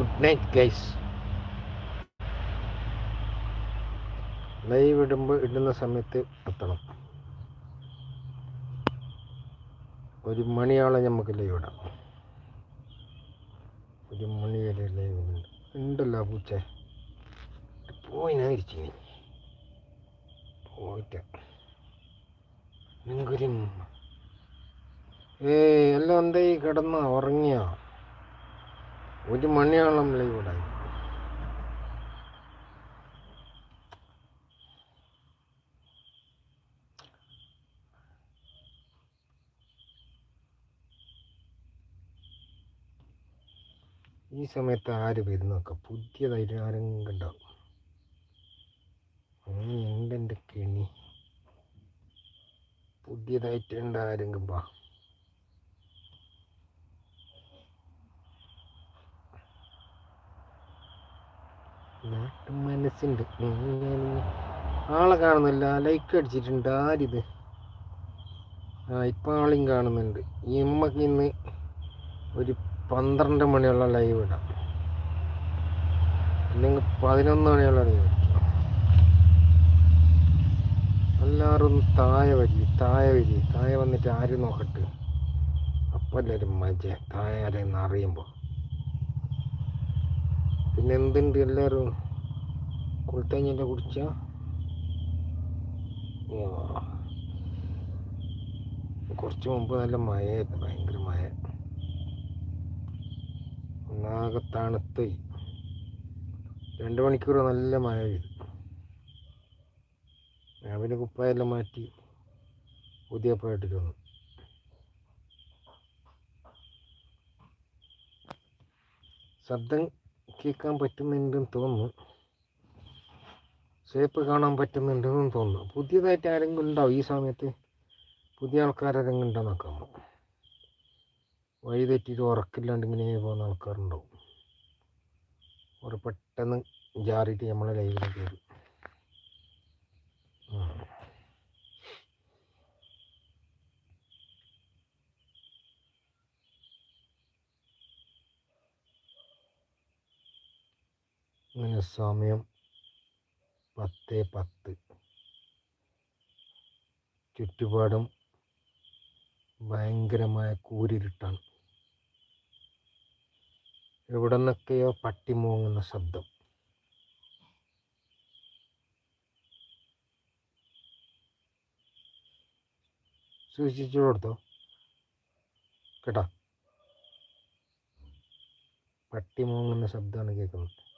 Good night guys live ഇടുമ്പോൾ ഇടുന്ന സമയത്ത് എത്തണം. ഒരു മണിയോളം നമുക്ക് ലൈവ് ഇടാം. ഒരു മണി വരെ ലൈവ് ഉണ്ട് ഉണ്ടല്ലോ പൂച്ച. പോയി ഞാൻ ഇരിച്ചു പോയിട്ട്. നിങ്ങൾക്കൊരു ഏ എല്ലാം എന്തായി കിടന്ന ഉറങ്ങിയ? ഒരു മണിയോളം ലൈവ് ഇടായി ഈ സമയത്ത് ആര് വരുന്നൊക്കെ പുതിയതായിട്ട് ആരെങ്കിലും ഉണ്ടാവും. അങ്ങനെ ഉണ്ട് കെണി? പുതിയതായിട്ട് ഉണ്ട് ആരെങ്കിലും വാ. മനസ്സുണ്ട്. ആളെ കാണുന്നില്ല. ലൈക്ക് അടിച്ചിട്ടുണ്ട്. ആരിത്? ആ ഇപ്പം ആളെയും കാണുന്നുണ്ട്. ഈ ഉമ്മക്ക് ഇന്ന് ഒരു പന്ത്രണ്ട് മണിയുള്ള ലൈവ് ഇടാം. അല്ലെങ്കിൽ പതിനൊന്ന് മണിയുള്ള ലൈവ് എല്ലാവരും താഴെ വരി താഴെ വരി. താഴെ വന്നിട്ട് ആരും നോക്കട്ടെ? അപ്പം എല്ലാവരും മജ താഴെ ആരെന്ന് അറിയുമ്പോൾ. പിന്നെ എന്തുണ്ട് എല്ലാവരും കുളിത്തഞ്ഞിന്റെ കുടിച്ച കുറച്ച് മുമ്പ് നല്ല മഴയായിരുന്നു ഭയങ്കര മഴ. ഒന്നാകെ തണുത്ത്. രണ്ട് മണിക്കൂർ നല്ല മഴ പെയ്തു. ഞാൻ പിന്നെ കുപ്പായെല്ലാം മാറ്റി പുതിയ പാട്ടിട്ട് വന്നു. ശബ്ദം കേൾക്കാൻ പറ്റുന്നുണ്ടെന്ന് തോന്നുന്നു. ഷേപ്പ് കാണാൻ പറ്റുന്നുണ്ടെന്നും തോന്നുന്നു. പുതിയതായിട്ട് ആരെങ്കിലും ഉണ്ടാവും ഈ സമയത്ത്? പുതിയ ആൾക്കാരാരെങ്കിലും ഉണ്ടോ നോക്കാം വഴി തെറ്റിയിട്ട് ഉറക്കില്ലാണ്ട് ഇങ്ങനെ പോകുന്ന ആൾക്കാരുണ്ടാവും. ഒരു പെട്ടെന്ന് ജാറിയിട്ട് നമ്മളെ ലൈവിലേക്ക് വരും സമയം പത്ത് പത്ത്. ചുറ്റുപാടും ഭയങ്കരമായ കൂരിരുട്ടാണ്. എവിടെ നിന്നൊക്കെയോ പട്ടി മൂങ്ങുന്ന ശബ്ദം. സൂക്ഷിച്ചു കൊടുത്തോ? കേട്ടോ? പട്ടി മൂങ്ങുന്ന ശബ്ദമാണ് കേൾക്കുന്നത്.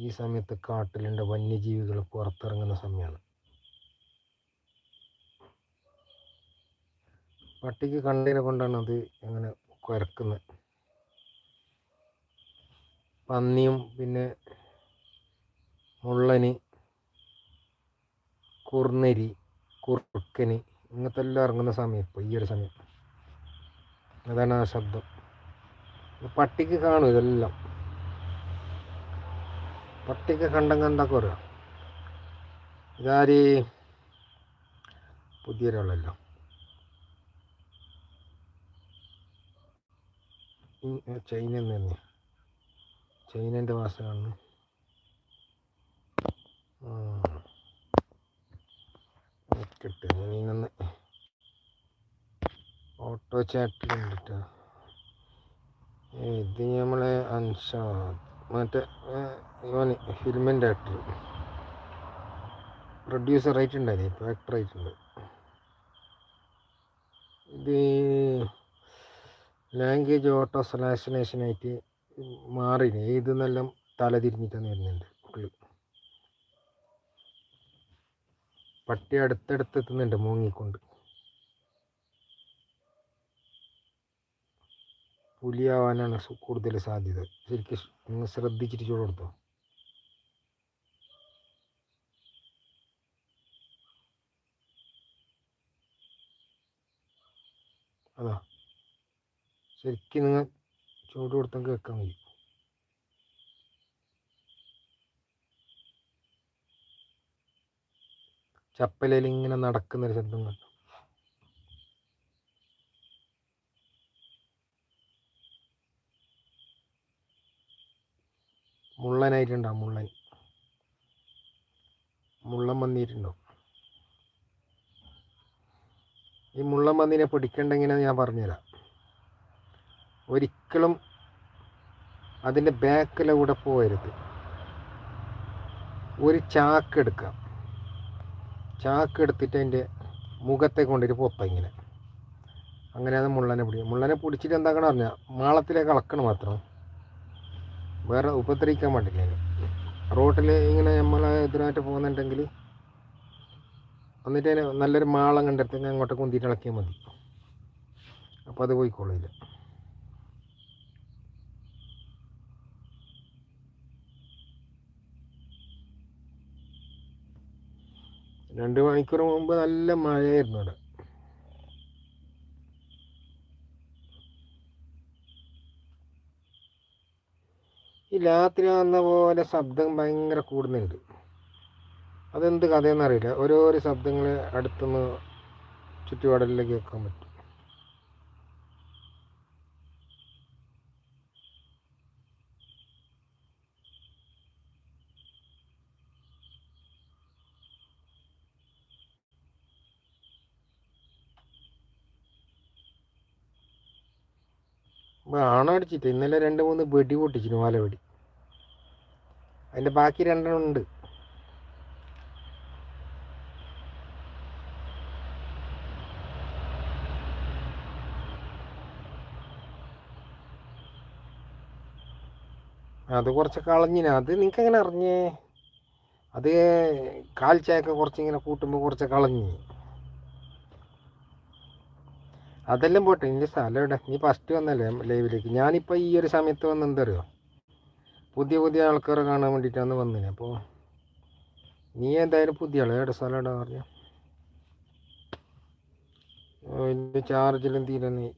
ഈ സമയത്ത് കാട്ടിലുണ്ട് വന്യജീവികൾ പുറത്തിറങ്ങുന്ന സമയമാണ് പട്ടിക്ക് കണ്ടതിനെ കൊണ്ടാണ് അത് അങ്ങനെ കുരക്കുന്നത് പന്നിയും പിന്നെ മുള്ളന് കുർന്നരി കുറുക്കന് ഇങ്ങനത്തെ എല്ലാം ഇറങ്ങുന്ന സമയം ഇപ്പോൾ ഈ ഒരു സമയം. അതാണ് ആ ശബ്ദം. പട്ടിക്ക് കാണും ഇതെല്ലാം. പട്ടിക്ക് കണ്ടം കണ്ടൊക്കെ പറയുക ഇതാരി? പുതിയ ഒരാളല്ലോ ചൈന തന്നെ. ചൈനന്റെ ഭാഷയാണ് കിട്ടും ഞാൻ ഓട്ടോ ചാറ്റിലുണ്ട് ട്ടോ. ഇത് നമ്മളെ അൻഷാദ് മറ്റേ ഇവന് ഫിലിമിന്റെ ആക്ടർ പ്രൊഡ്യൂസർ ഉണ്ടായിരുന്നു ഇപ്പോൾ ആക്ടർ ആയിട്ടുണ്ട്. ഇത് ലാംഗ്വേജ് ഓട്ടോ സ്ലാസിനേഷനായിട്ട് മാറിന്. ഏതെന്നെല്ലാം തല തിരിഞ്ഞിട്ടാണ് വരുന്നുണ്ട്. പുള്ളി പട്ടി അടുത്തടുത്ത് എത്തുന്നുണ്ട് മൂങ്ങിക്കൊണ്ട്. പുലിയാവാനാണ് കൂടുതൽ സാധ്യത. ശരിക്കും നിങ്ങൾ ശ്രദ്ധിച്ചിട്ട് ചൂട് കൊടുത്തോ? അതാ. ശരിക്കും നിങ്ങൾ ചൂട് കൊടുത്തും കേൾക്കാൻ കഴിയും ചപ്പലയിൽ ഇങ്ങനെ നടക്കുന്നൊരു ശബ്ദം കേട്ടോ മുള്ളനായിട്ടുണ്ടാവും മുള്ളൻ. മുള്ളൻ മന്തിയിട്ടുണ്ടാവും. ഈ മുള്ളൻ പന്നീനെ പിടിക്കേണ്ടെങ്കിലെന്ന് ഞാൻ പറഞ്ഞുതരാം. ഒരിക്കലും അതിന്റെ ബാക്കിലൂടെ പോകരുത് ഒരു ചാക്ക് എടുക്കാം ചാക്ക് എടുത്തിട്ട് അതിന്റെ മുഖത്തെ കൊണ്ടിട്ട് പൊത്ത ഇങ്ങനെ. അങ്ങനെ അങ്ങനെയാണ് മുള്ളനെ പിടിക്കുക. മുള്ളനെ പിടിച്ചിട്ട് എന്താക്കണം പറഞ്ഞാൽ മാളത്തിലേക്ക് അളക്കണം മാത്രം. വേറെ ഉപദ്രവിക്കാൻ പാടില്ല റോട്ടിൽ ഇങ്ങനെ നമ്മൾ ഇതിനായിട്ട് പോകുന്നുണ്ടെങ്കിൽ എന്നിട്ട് നല്ലൊരു മാളം കണ്ടെടുത്ത് അങ്ങോട്ട് കുന്തിയിട്ട് ഇളക്കിയാൽ മതി. അപ്പോൾ അത് പോയിക്കോളില്ല രണ്ട് മണിക്കൂർ മുമ്പ് നല്ല മഴയായിരുന്നു അവിടെ ഈ രാത്രി വന്ന പോലെ ശബ്ദം ഭയങ്കര കൂടുന്നുണ്ട്. അതെന്ത് കഥയെന്നറിയില്ല ഓരോരോ ശബ്ദങ്ങൾ അടുത്തുനിന്ന് ചുറ്റുപാടിലേക്ക് കേൾക്കാൻ പറ്റും. ആണടിച്ചിട്ട് ഇന്നലെ രണ്ട് മൂന്ന് വെടി പൊട്ടിച്ചിരുന്നു വെടി. അതിന്റെ ബാക്കി രണ്ടെണ്ണം ഉണ്ട് അത് കുറച്ച് കളഞ്ഞിന് അത് നിങ്ങൾക്ക് എങ്ങനെ അറിഞ്ഞേ? അത് കാൽച്ചായൊക്കെ കുറച്ചിങ്ങനെ കൂട്ടുമ്പോൾ കുറച്ച് കളഞ്ഞ് അതെല്ലാം പോട്ടെ ഇനി സ്ഥലം ഇവിടെ നീ ഫസ്റ്റ് വന്നല്ലേ ലൈവിലേക്ക്. ഞാനിപ്പോൾ ഈ ഒരു സമയത്ത് വന്ന് എന്തറിയോ പുതിയ പുതിയ ആൾക്കാരെ കാണാൻ വേണ്ടിയിട്ടാണ് വന്നത് അപ്പോൾ നീ എന്തായാലും പുതിയ ആൾ ഏടെ സ്ഥലം പറഞ്ഞു? അതിന്റെ ചാർജിലും തീരാനായി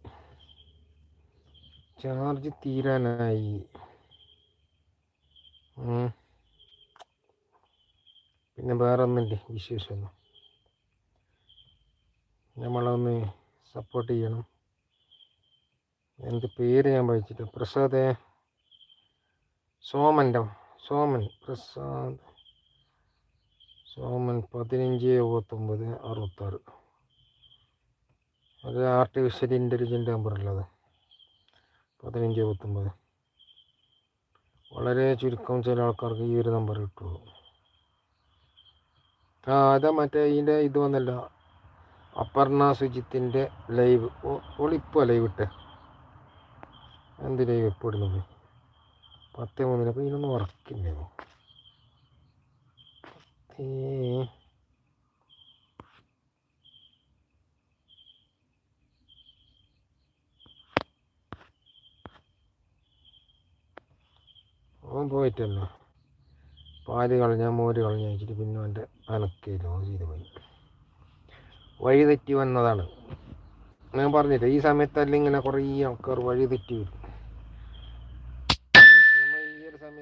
ചാർജ് തീരാനായി. പിന്നെ വേറെ ഒന്നുമില്ലേ വിശേഷമൊന്നും? നമ്മളൊന്ന് സപ്പോർട്ട് ചെയ്യണം. എന്റെ പേര് ഞാൻ വായിച്ചിട്ട്? പ്രസാദ്. സോമന്റെ സോമൻ പ്രസാദ്. സോമൻ പതിനഞ്ച് എഴുപത്തൊമ്പത് അറുപത്താറ്. അത് ആർട്ടിഫിഷ്യൽ ഇന്റലിജന്റ് നമ്പറല്ലത് പതിനഞ്ച് എഴുപത്തൊമ്പത്. വളരെ ചുരുക്കം ചില ആൾക്കാർക്ക് ഈ ഒരു നമ്പർ കിട്ടുള്ളൂ. ആ അതാ മറ്റേ ഇതിന്റെ ഇത് വന്നല്ലോ. അപർണ സുജിത്തിന്റെ ലൈവ് ഓളിപ്പോൾ ലൈവ് ഇട്ടേ. എന്ത് ലൈവ് എപ്പോൾ ഇടുന്നത്? പത്ത് മൂന്നിന് അപ്പോൾ ഇതിനൊന്നും ഉറക്കില്ലേ പത്തേ. ഓൻ പോയിട്ടല്ലോ? പാൽ കളഞ്ഞ മോര് കളഞ്ഞ വെച്ചിട്ട് പിന്നെ അവന്റെ അനക്കയിലോ ചെയ്ത് പോയി. വഴി തെറ്റി വന്നതാണ്. ഞാൻ പറഞ്ഞില്ല ഈ സമയത്തല്ല ഇങ്ങനെ കുറേ ആൾക്കാർ വഴി തെറ്റി വരും നമ്മ ഈ ഒരു സമയത്ത് ഇടലിൽ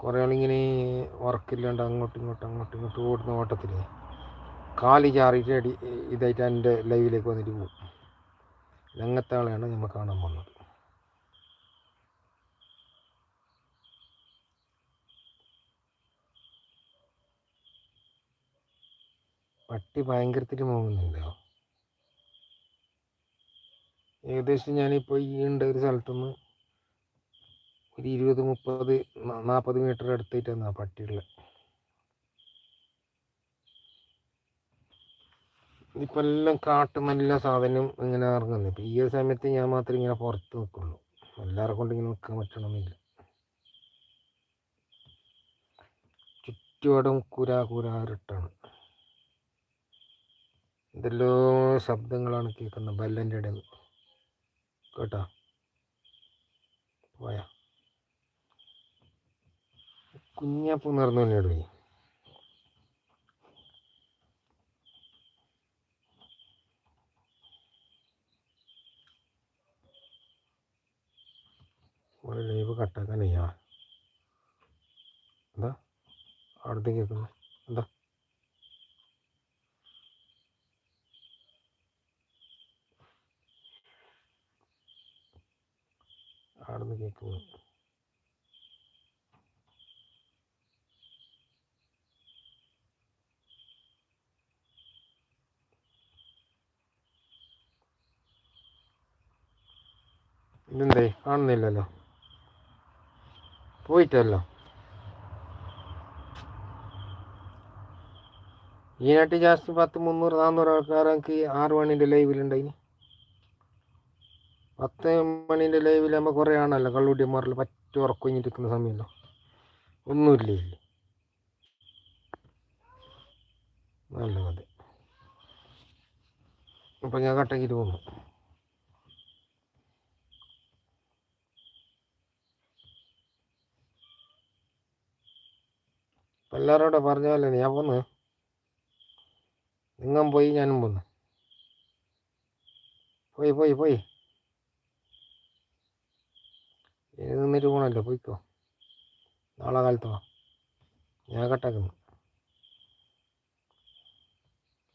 കുറേ ആളിങ്ങനെ വർക്കില്ലാണ്ട് അങ്ങോട്ടും ഇങ്ങോട്ടും അങ്ങോട്ടും ഇങ്ങോട്ടും ഓടുന്ന ഓട്ടത്തിൽ കാലി ചാറിയിട്ട് അടി ഇതായിട്ട് എന്റെ ലൈവിലേക്ക് വന്നിട്ട് പോകും. അങ്ങനത്തെ ആളെയാണ് നമ്മൾ കാണാൻ പോകുന്നത്. പട്ടി ഭയങ്കരത്തിൽ പോകുന്നുണ്ടോ ഏകദേശം ഞാനിപ്പോൾ ഈ ഉണ്ട് ഒരു സ്ഥലത്തുനിന്ന് ഒരു ഇരുപത് മുപ്പത് നാൽപ്പത് മീറ്റർ അടുത്തായിട്ടാണ് ആ പട്ടിയുള്ളത് ഇപ്പം എല്ലാം കാട്ട് നല്ല സാധനം ഇങ്ങനെ ഇറങ്ങുന്നു. ഇപ്പം ഈ ഒരു സമയത്ത് ഞാൻ മാത്രമേ ഇങ്ങനെ പുറത്ത് നിൽക്കുള്ളൂ. എല്ലാവരെ കൊണ്ട് ഇങ്ങനെ നിൽക്കാൻ പറ്റണമെന്നില്ല ചുറ്റുപാടും കുരാ കുരാറിട്ടാണ് എന്തെല്ലോ ശബ്ദങ്ങളാണ് കേൾക്കുന്നത് ബല്ലന്റെ ഇടയിൽ കേട്ടോ? പോയാ. കുഞ്ഞാപ്പൂ നിറഞ്ഞു തന്നെയാണ് പോയി ഇവിടെ ലൈവ് കട്ടാക്കാനയ്യാ എന്താ? അവിടുത്തെ കേൾക്കുന്നു എന്താ ഇതെന്തേ കാണുന്നില്ലല്ലോ. പോയിട്ടല്ലോ. ഈ നാട്ടിൽ ജാസ്തി പത്ത് മുന്നൂറ് നാന്നൂറ് ആൾക്കാർക്ക് ആറ് മണിന്റെ ലൈവിലുണ്ടായിന് പത്ത് മണിന്റെ ലൈവിലാകുമ്പോൾ കുറേ ആണല്ലോ കള്ളുടിയന്മാരിൽ പറ്റ ഉറക്കൊഞ്ഞിരിക്കുന്ന സമയമല്ലോ ഒന്നുമില്ലേ? നല്ല കഥ അപ്പം ഞാൻ കട്ടക്കിട്ട് പോന്നു. എല്ലാവരോടെ പറഞ്ഞ പോലെ ഞാൻ പോന്ന് നിങ്ങൾ പോയി ഞാനും പോന്നു. പോയി പോയി പോയി. ഇനി നിന്നിട്ട് പോകണമല്ലോ പോയിക്കോ. നാളെ കാലത്ത് വാ. ഞാൻ കട്ടാക്കുന്നു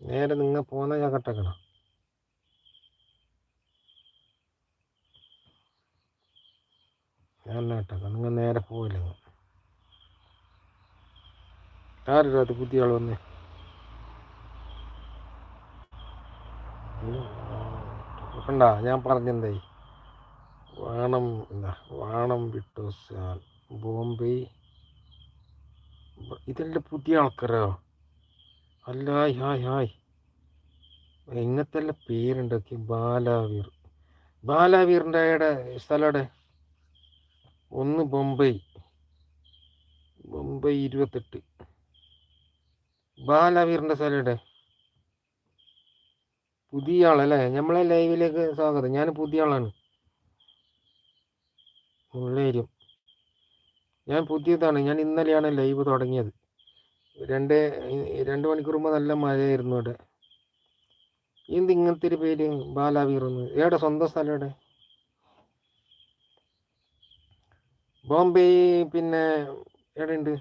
നേരെ നിങ്ങൾ പോന്ന ഞാൻ കട്ടാക്കണം. ഞാൻ കട്ടാക്കാം നിങ്ങൾ നേരെ പോയില്ല ആരും പുതിയ ആൾ വന്നേ? കണ്ട ഞാൻ പറഞ്ഞെന്തായി വാണം എന്താ വാണം വിട്ടു ബോംബെ. ഇതെല്ലാം പുതിയ ആൾക്കാരോ? അല്ല ഹായ് ഹായ് എല്ലാം പേരുണ്ടാക്കി? ബാലാവീർ. ബാലാവീറിന്റെ അവിടെ സ്ഥലം എവിടെ? ഒന്ന് ബൊംബൈ. ബൊംബൈ ഇരുപത്തെട്ട്. ബാലാവീറിന്റെ സ്ഥലയുടെ പുതിയ ആളല്ലേ നമ്മളെ ലൈവിലേക്ക് സ്വാഗതം. ഞാൻ പുതിയ ആളാണ് മുള്ളേരിയം ഞാൻ പുതിയതാണ്. ഞാൻ ഇന്നലെയാണ് ലൈവ് തുടങ്ങിയത്. രണ്ട് രണ്ട് മണിക്കൂർ മുമ്പ് നല്ല മഴയായിരുന്നു അവിടെ. എന്ത് ഇങ്ങനത്തെ ഒരു പേര് ബാലാവീറെന്ന് എവിടെ? സ്വന്തം സ്ഥലം എവിടെ? ബോംബെ പിന്നെ എവിടെയുണ്ട്?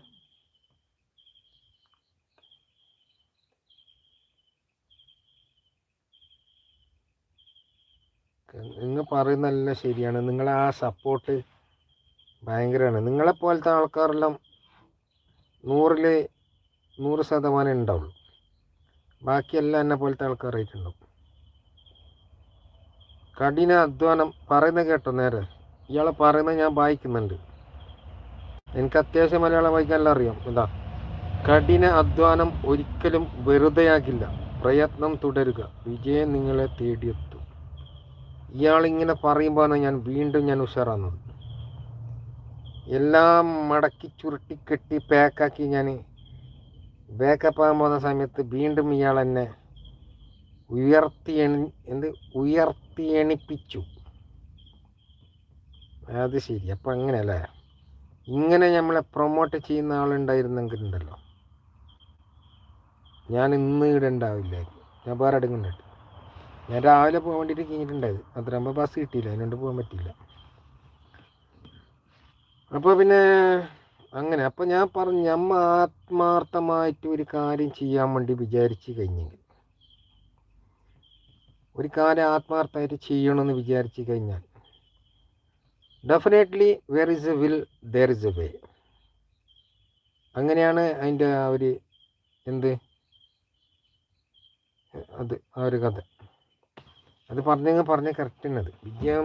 നിങ്ങൾ പറയുന്നതെല്ലാം ശരിയാണ്. നിങ്ങളെ ആ സപ്പോർട്ട് ഭയങ്കരമാണ്. നിങ്ങളെപ്പോലത്തെ ആൾക്കാരെല്ലാം നൂറിൽ നൂറ് ശതമാനം ഉണ്ടാവുള്ളൂ. ബാക്കിയെല്ലാം എന്നെ പോലത്തെ ആൾക്കാരായിട്ടുണ്ടാവും കഠിന അധ്വാനം പറയുന്നത് കേട്ടോ നേരെ. ഇയാളെ പറയുന്നത് ഞാൻ വായിക്കുന്നുണ്ട്. എനിക്ക് അത്യാവശ്യം മലയാളം വായിക്കാനെല്ലാം അറിയാം. എന്താ കഠിന അധ്വാനം ഒരിക്കലും വെറുതെയാകില്ല. പ്രയത്നം തുടരുക. വിജയം നിങ്ങളെ തേടിയെത്തും. ഇയാളിങ്ങനെ പറയുമ്പോഴാണ് ഞാൻ വീണ്ടും ഞാൻ ഉഷാറാകുന്നത് എല്ലാം മടക്കി ചുരുട്ടി കെട്ടി പാക്കാക്കി ഞാൻ ബാക്കപ്പ് ആകാൻ പോകുന്ന സമയത്ത് വീണ്ടും ഇയാൾ എന്നെ ഉയർത്തി എണി എന്ത്? ഉയർത്തി എണിപ്പിച്ചു. അത് ശരി. അപ്പം അങ്ങനെയല്ലേ? ഇങ്ങനെ നമ്മളെ പ്രൊമോട്ട് ചെയ്യുന്ന ആളുണ്ടായിരുന്നെങ്കിൽ ഉണ്ടല്ലോ ഞാൻ ഇന്ന് ഇവിടെ ഉണ്ടാവില്ലായിരുന്നു ഞാൻ വേറെ അടുക്കുന്നുണ്ട് ഞാൻ രാവിലെ പോകാൻ വേണ്ടിയിട്ട് കഴിഞ്ഞിട്ടുണ്ടായത് അത്രയാകുമ്പോൾ ബസ് കിട്ടിയില്ല. അതിനുകൊണ്ട് പോകാൻ പറ്റിയില്ല. അപ്പോൾ പിന്നെ അങ്ങനെ. അപ്പോൾ ഞാൻ പറഞ്ഞു നമ്മ ആത്മാർത്ഥമായിട്ട് ഒരു കാര്യം ചെയ്യാൻ വേണ്ടി വിചാരിച്ച് കഴിഞ്ഞെങ്കിൽ ഒരു കാര്യം ആത്മാർത്ഥമായിട്ട് ചെയ്യണമെന്ന് വിചാരിച്ച് കഴിഞ്ഞാൽ definitely where is a will there is a way അങ്ങനെയാണ് അതിന്റെ ആ ഒരു എന്ത്? അത് ആ ഒരു കഥ. അത് പറഞ്ഞെങ്കിൽ പറഞ്ഞ കറക്റ്റ് തന്നെ അത്. വിജയം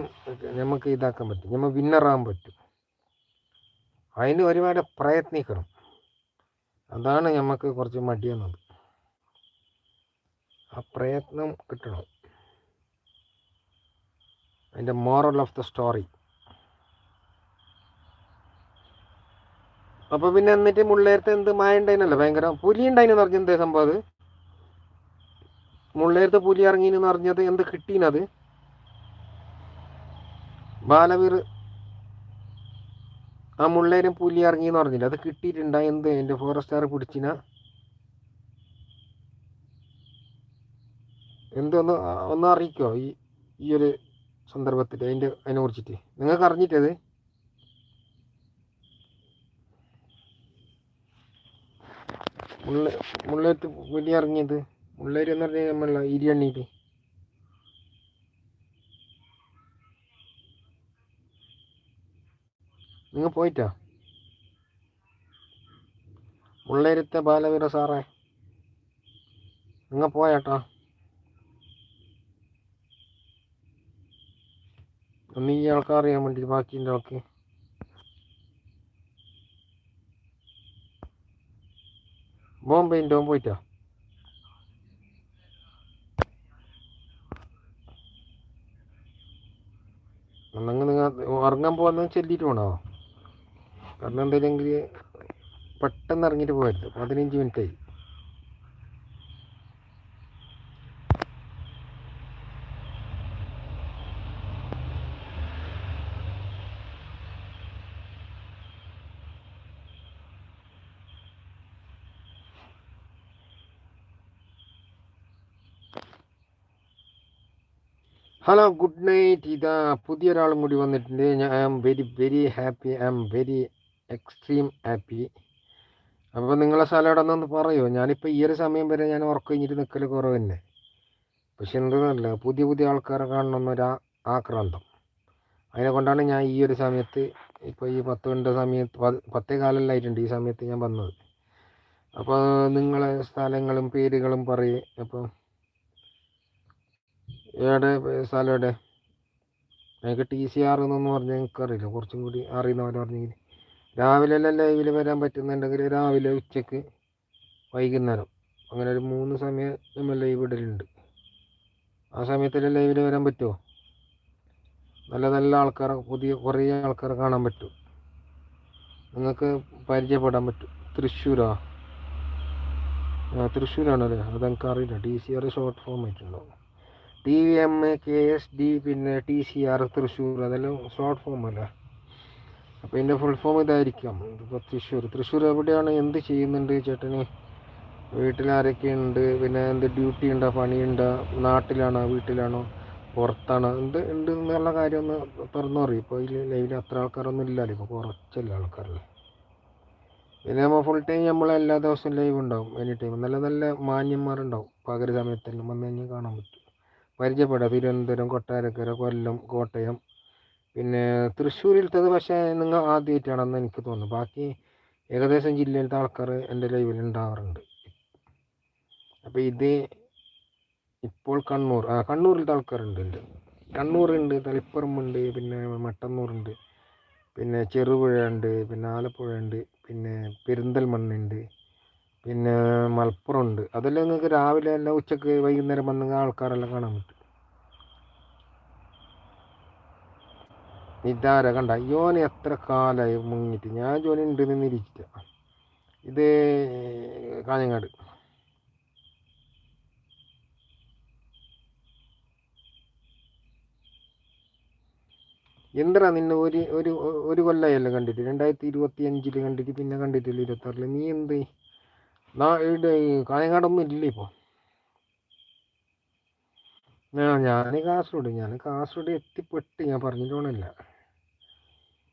നമുക്ക് ഇതാക്കാൻ പറ്റും. നമ്മൾ വിന്നറാകാൻ പറ്റും. അതിന് ഒരുപാട് പ്രയത്നിക്കണം. അതാണ് നമുക്ക് കുറച്ച് മടിയെന്നത് ആ പ്രയത്നം കിട്ടണം. അതിന്റെ മോറൽ ഓഫ് ദ സ്റ്റോറി അപ്പോൾ പിന്നെ എന്നിട്ട് മുള്ളേരത്ത് എന്ത് മായ ഉണ്ടായിരുന്നല്ലോ ഭയങ്കര പുലി ഉണ്ടായിരുന്നു പറഞ്ഞ എന്തേ സംഭവം അത്? മുള്ളേരത്ത് പുലി ഇറങ്ങിയെന്ന് അറിഞ്ഞത് എന്ത് കിട്ടീനത് ബാലവീർ ആ മുള്ളേരും പുലി ഇറങ്ങിയെന്ന് പറഞ്ഞില്ല? അത് കിട്ടിയിട്ടുണ്ടാ എന്ത്? എന്റെ ഫോറസ്റ്റുകാർ പിടിച്ചിന? എന്തൊന്ന് ഒന്ന് അറിയിക്കോ? ഈ ഈ ഒരു സന്ദർഭത്തിൽ അതിന്റെ അതിനെ കുറിച്ചിട്ട്. നിങ്ങൾക്ക് അറിഞ്ഞിട്ടത് മുള്ള മുള്ളേത്ത് പുലി ഇറങ്ങിയത്? മുള്ളേര് എന്ന് പറഞ്ഞാൽ നമ്മളെ ഇരിയണ്ണീര് നിങ്ങൾ പോയിട്ടാ? മുള്ളേരുത്തെ ബാലവീര സാറേ. നിങ്ങൾ പോയാട്ടാ? ഒന്ന് ആൾക്കാർ അറിയാൻ വേണ്ടി ബാക്കിന്റെ ആൾക്ക്. ബോംബെന്റെ ഓൻ പോയിട്ടാ എന്നങ്ങ് നിങ്ങൾ ഉറങ്ങാൻ പോകുന്ന ചെല്ലിട്ട് പോണോ? കാരണം എന്തെങ്കിലും പെട്ടെന്ന് ഇറങ്ങിയിട്ട് പോകരുത് പതിനഞ്ച് മിനിറ്റായി ഹലോ ഗുഡ് നൈറ്റ് ഇതാ പുതിയൊരാളും കൂടി വന്നിട്ടുണ്ട്. ഞാൻ I am very very happy I am very extreme happy അപ്പോൾ നിങ്ങളെ സ്ഥലം എവിടെ നിന്നൊന്ന് പറയുമോ ഞാനിപ്പോൾ ഈ ഒരു സമയം വരെ ഞാൻ ഉറക്കം കഴിഞ്ഞിട്ട് നിൽക്കൽ കുറവ് തന്നെ പക്ഷെ എന്തെന്നല്ല പുതിയ പുതിയ ആൾക്കാരെ കാണണമെന്നൊരു ആക്രാന്തം. അതിനെ കൊണ്ടാണ് ഞാൻ ഈ ഒരു സമയത്ത് ഇപ്പോൾ ഈ പത്ത് മിനിറ്റ് സമയത്ത് പത്തേ കാലല്ലായിട്ടുണ്ട് ഈ സമയത്ത് ഞാൻ വന്നത്. അപ്പോൾ നിങ്ങളെ സ്ഥലങ്ങളും പേരുകളും പറയും. അപ്പോൾ എവിടെ സ്ഥലം എവിടെ? എനിക്ക് ടി സി ആർ എന്നൊന്നും പറഞ്ഞാൽ എനിക്കറിയില്ല കുറച്ചും കൂടി അറിയുന്നവരെ പറഞ്ഞെങ്കിൽ രാവിലെ എല്ലാം ലൈവിൽ വരാൻ പറ്റുന്നുണ്ടെങ്കിൽ രാവിലെ ഉച്ചയ്ക്ക് വൈകുന്നേരം. അങ്ങനെ ഒരു മൂന്ന് സമയം നമ്മൾ ലൈവ് ഇടലുണ്ട്. ആ സമയത്തിൽ ലൈവിൽ വരാൻ പറ്റുമോ നല്ല നല്ല ആൾക്കാരെ പുതിയ കുറേ ആൾക്കാരെ കാണാൻ പറ്റും. നിങ്ങൾക്ക് പരിചയപ്പെടാൻ പറ്റും. തൃശ്ശൂരാ? തൃശ്ശൂരാണല്ലേ? അതെനിക്ക് അറിയില്ല T C R short form ആയിട്ടുണ്ടോ? T V M K S D പിന്നെ ടി സി ആർ തൃശ്ശൂർ അതെല്ലാം ഷോർട്ട് ഫോം അല്ല? അപ്പോൾ ഇതിന്റെ ഫുൾ ഫോം ഇതായിരിക്കാം. ഇതിപ്പോൾ തൃശ്ശൂർ. തൃശ്ശൂർ എവിടെയാണ്? എന്ത് ചെയ്യുന്നുണ്ട് ചേട്ടന്? വീട്ടിലാരൊക്കെയുണ്ട്? പിന്നെ എന്ത് ഡ്യൂട്ടി ഉണ്ടോ? പണിയുണ്ടോ? നാട്ടിലാണോ? വീട്ടിലാണോ? പുറത്താണോ? എന്ത് ഉണ്ട് എന്നുള്ള കാര്യം ഒന്ന് തുറന്നു പറയും. ഇപ്പോൾ ഇതിൽ ലൈവിൽ അത്ര ആൾക്കാരൊന്നും ഇല്ലല്ലോ. ഇപ്പോൾ കുറച്ചല്ല ആൾക്കാരല്ലേ പിന്നെ നമ്മൾ ഫുൾ ടൈം നമ്മൾ എല്ലാ ദിവസവും ലൈവ് ഉണ്ടാവും. എനി ടൈം നല്ല നല്ല മാന്യന്മാരുണ്ടാവും. പകര സമയത്തെല്ലാം വന്നു കഴിഞ്ഞാൽ കാണാൻ പറ്റും. പരിചയപ്പെടാം. തിരുവനന്തപുരം കൊട്ടാരക്കര കൊല്ലം കോട്ടയം. പിന്നെ തൃശ്ശൂരിലത്തത് പക്ഷേ നിങ്ങൾ ആദ്യമായിട്ടാണെന്ന് എനിക്ക് തോന്നുന്നു. ബാക്കി ഏകദേശം ജില്ലയിലത്തെ ആൾക്കാർ എന്റെ ലൈവിൽ ഉണ്ടാവാറുണ്ട്. അപ്പോൾ ഇത് ഇപ്പോൾ കണ്ണൂർ ആ കണ്ണൂരിലത്തെ ആൾക്കാരുണ്ട് ഉണ്ട് കണ്ണൂറുണ്ട് തളിപ്പറമ്പുണ്ട് പിന്നെ മട്ടന്നൂറുണ്ട് പിന്നെ ചെറുപുഴ ഉണ്ട് പിന്നെ ആലപ്പുഴ ഉണ്ട് പിന്നെ പെരിന്തൽമണ്ണുണ്ട് പിന്നെ മലപ്പുറം ഉണ്ട് അതെല്ലാം നിങ്ങൾക്ക് രാവിലെ എല്ലാം ഉച്ചയ്ക്ക് വൈകുന്നേരം വന്ന ആൾക്കാരെല്ലാം കാണാൻ പറ്റും. ഇതാര കണ്ട? യോന് എത്ര കാലമായി മുങ്ങിട്ട്. ഞാൻ ജോലി ഉണ്ട് നിന്നിരിക്ക ഇത് കാഞ്ഞങ്ങാട്. എന്താ നിന്നെ ഒരു ഒരു ഒരു കൊല്ലമായല്ലോ കണ്ടിട്ട്? രണ്ടായിരത്തി ഇരുപത്തി അഞ്ചിൽ കണ്ടിട്ട് പിന്നെ കണ്ടിട്ടില്ല ഇരുപത്താറിൽ നീ എന്ത്? കായങ്ങാടൊന്നും ഇല്ല ഇപ്പോൾ ആ ഞാൻ കാസർഗോഡ് ഞാൻ കാസർഗോഡ് എത്തിപ്പെട്ട്. ഞാൻ പറഞ്ഞിട്ടോണില്ല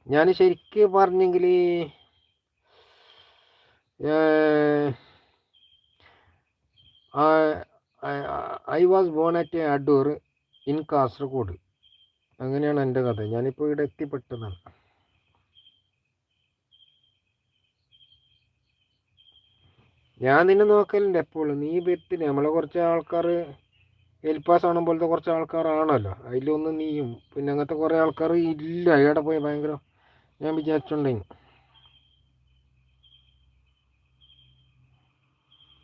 ഞാൻ ശരിക്ക് പറഞ്ഞെങ്കിൽ I was born at Adoor in Kasaragod. അങ്ങനെയാണ് എന്റെ കഥ. ഞാനിപ്പോൾ ഇവിടെ എത്തിപ്പെട്ടതാണ്. ഞാൻ നിന്നെ നോക്കലുണ്ട് എപ്പോഴും നീ പറ്റില്ല നമ്മളെ കുറച്ച് ആൾക്കാർ എൽപാസ് ആണോ പോലത്തെ കുറച്ച് ആൾക്കാരാണല്ലോ. അതിലൊന്നും നീയും പിന്നെ അങ്ങനത്തെ കുറേ ആൾക്കാർ ഇല്ല. ഇവിടെ പോയി ഭയങ്കര ഞാൻ വിചാരിച്ചിട്ടുണ്ടെങ്കിൽ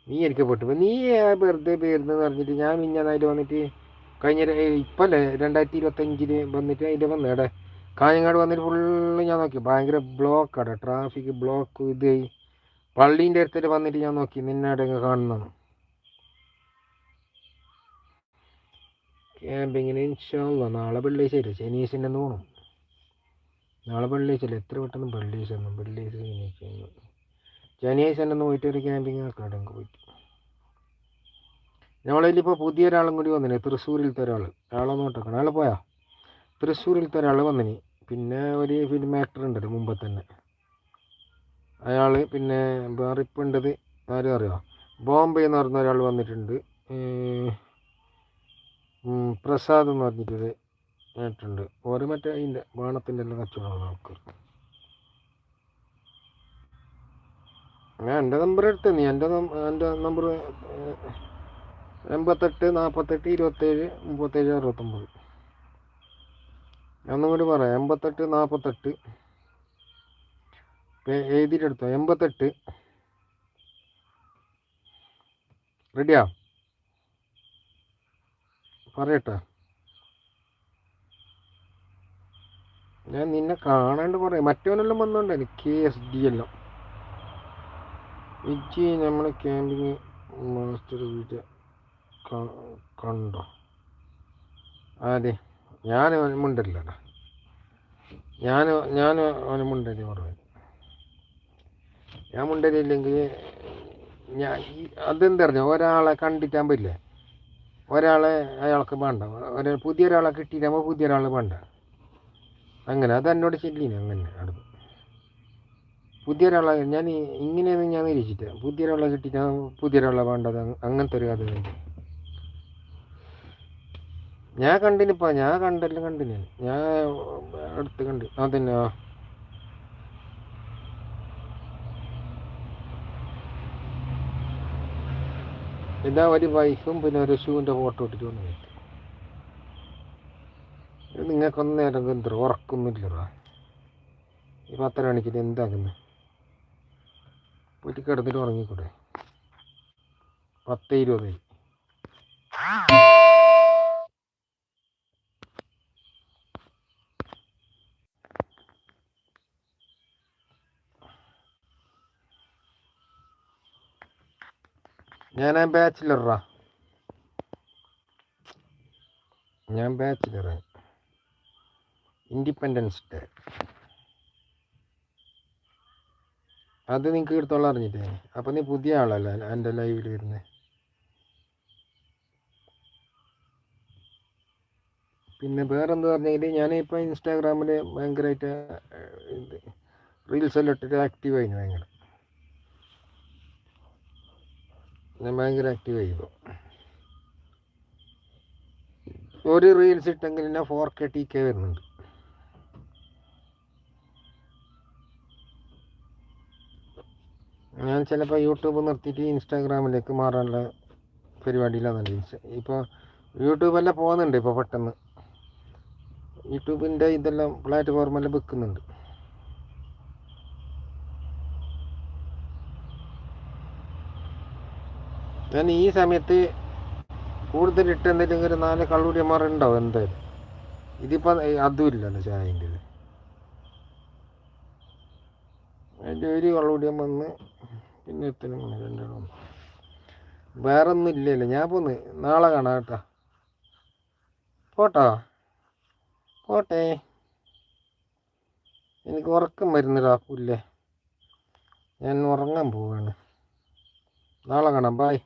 നീ എനിക്ക് പെട്ടു. നീ വെറുതെ പേരുന്ന് പറഞ്ഞിട്ട് ഞാൻ മിഞ്ഞാന്നായിട്ട് വന്നിട്ട് കഴിഞ്ഞ ഇപ്പല്ലേ രണ്ടായിരത്തി ഇരുപത്തഞ്ചിൽ വന്നിട്ട് അതിന്റെ വന്നു ഇവിടെ കാഞ്ഞങ്ങാട് വന്നിട്ട് ഫുള്ള് ഞാൻ നോക്കി. ഭയങ്കര ബ്ലോക്കാണ് ട്രാഫിക് ബ്ലോക്ക് ഇത് പള്ളീന്റെ അടുത്തിട്ട് വന്നിട്ട് ഞാൻ നോക്കി. നിന്നെ എവിടെയെങ്കിലും കാണുന്നതാണ്? ക്യാമ്പിങ്ങിന് ഇൻഷാല്ല നാളെ വെള്ളിയാഴ്ച വരും ശനീശന്റെ എന്ന് പോകണം നാളെ വെള്ളിയാഴ്ച എത്ര പെട്ടെന്ന് വെള്ളിയാഴ്ച ഒന്നും വെള്ളിയാഴ്ച ശനിയാഴ്ച ശനിയാഴ്ച ഒന്ന് പോയിട്ട് ഒരു ക്യാമ്പിങ് ആക്കാം അവിടെ പോയിട്ട്. പുതിയ ഒരാളും കൂടി വന്നിന്. തൃശ്ശൂരിലത്തെ ഒരാൾ അയാളെ നോട്ടക്കണം. അയാൾ പോയാ? തൃശ്ശൂരിലത്തെ ഒരാൾ വന്നിന്. പിന്നെ ഒരു ഫിലിം ആക്ടർ ഉണ്ടല്ലോ മുമ്പ് തന്നെ അയാൾ പിന്നെ വേറെ ഇപ്പം ഉണ്ടത് ആരും അറിയാം? ബോംബെ എന്ന് പറഞ്ഞ ഒരാൾ വന്നിട്ടുണ്ട്. പ്രസാദ് എന്ന് പറഞ്ഞിട്ടൊരു ഏട്ടുണ്ട് ഓരോ മറ്റേ അതിന്റെ ബാണത്തിന്റെ എല്ലാം കച്ചവടമാണ് നമുക്ക് ഞാൻ എന്റെ നമ്പർ എടുത്ത് നീ എന്റെ എന്റെ നമ്പർ എൺപത്തെട്ട് നാൽപ്പത്തെട്ട് ഇരുപത്തേഴ് മുപ്പത്തേഴ് അറുപത്തൊമ്പത്. ഞാൻ ഒന്നും കൂടി പറയാം. എൺപത്തെട്ട് നാൽപ്പത്തെട്ട് എഴുതിയിട്ടെടുത്തോ? എൺപത്തെട്ട്. റെഡിയാ? പറയട്ടെ. ഞാൻ നിന്നെ കാണാണ്ട് പറയാം. മറ്റവനെല്ലാം വന്നോണ്ട് കെ എസ് ഡി എല്ലാം ഇജ്ജി നമ്മളെ ക്യാമ്പിങ് മാസ്റ്റർ വീഡിയോ കണ്ടോ? അതെ ഞാൻ അവനുമുണ്ടല്ലോ ഞാൻ ഞാൻ അവന് മുണ്ടരി പറഞ്ഞു ഞാൻ മുണ്ടരില്ലെങ്കിൽ ഞാൻ അതെന്തറിഞ്ഞോ? ഒരാളെ കണ്ടിട്ടാൻ പറ്റില്ല ഒരാളെ അയാൾക്ക് വേണ്ട. ഒരു പുതിയ ഒരാളെ കിട്ടിയിട്ടാകുമ്പോൾ പുതിയ ഒരാൾ വേണ്ട. അങ്ങനെ അത് എന്നോട് ചെല്ലിന് അങ്ങനെ അടുത്ത് പുതിയ ഒരാളെ ഞാൻ ഇങ്ങനെയൊന്നും ഞാൻ നിരീക്ഷിച്ചിട്ട് പുതിയ ഒരാളെ കിട്ടിയിട്ടാണ് പുതിയ ഒരാളെ വേണ്ടത് അങ്ങനത്തെ ഒരു കഥ ഞാൻ കണ്ടിനിപ്പോൾ ഞാൻ കണ്ടല്ലോ കണ്ടിന്. ഞാൻ അടുത്ത് കണ്ട്. അതന്നെ ഇതാ ഒരു വൈഫും പിന്നെ ഒരു ഷൂവിന്റെ ഫോട്ടോ ഇട്ടിട്ട് വന്നു നിങ്ങൾക്കൊന്നും നേരം എന്ത് ഉറക്കൊന്നുമില്ലടാ ഈ പത്തര മണിക്ക് എന്താക്കുന്നത് പോയിട്ട് കിടന്നിട്ട് ഉറങ്ങിക്കൂടെ? പത്ത് ഇരുപതായി. ഞാൻ ബാച്ചിലറാ ഞാൻ ബാച്ചിലർ ഇൻഡിപെൻഡൻസ് ഡേ അത് നിങ്ങൾക്ക് എടുത്തോളം അറിഞ്ഞിട്ടേ അപ്പം നീ പുതിയ ആളല്ല എന്റെ ലൈവിൽ വരുന്നത് പിന്നെ വേറെന്ത് പറഞ്ഞെങ്കിൽ ഞാനിപ്പോൾ ഇൻസ്റ്റാഗ്രാമിൽ ഭയങ്കരമായിട്ട് റീൽസ് എല്ലാം ഇട്ടിട്ട് ആക്റ്റീവ് ആയിരുന്നു ഭയങ്കര. ഞാൻ ഭയങ്കര ആക്റ്റീവ് ആയിപ്പോൾ ഒരു റീൽസ് ഇട്ടെങ്കിൽ തന്നെ ഫോർ കെ ടി കെ വരുന്നുണ്ട്. ഞാൻ ചിലപ്പോൾ യൂട്യൂബ് നിർത്തിയിട്ട് ഇൻസ്റ്റാഗ്രാമിലേക്ക് മാറാനുള്ള പരിപാടിയിലാണ് ഇപ്പോൾ യൂട്യൂബെല്ലാം പോകുന്നുണ്ട് ഇപ്പോൾ പെട്ടെന്ന്. യൂട്യൂബിന്റെ ഇതെല്ലാം പ്ലാറ്റ്ഫോമെല്ലാം വെക്കുന്നുണ്ട്. ഞാൻ ഈ സമയത്ത് കൂടുതൽ ഇട്ട് എന്തെങ്കിലും ഒരു നാല് കള്ളൂടിയന്മാർ ഉണ്ടാവും എന്തായാലും. ഇതിപ്പോൾ അതും ഇല്ലല്ലോ ചായന്റെ അതിന്റെ ഒരു കള്ളൂടിയം വന്ന് പിന്നെ എത്തനും രണ്ടെണ്ണം വേറെ ഒന്നും ഇല്ലല്ലോ ഞാൻ പോന്ന്. നാളെ കാണാം കേട്ടോ. പോട്ടോ. പോട്ടെ. എനിക്ക് ഉറക്കം വരുന്നില്ല പുല്ലേ ഞാൻ ഉറങ്ങാൻ പോവാണ്. നാളെ കാണാം ബായ്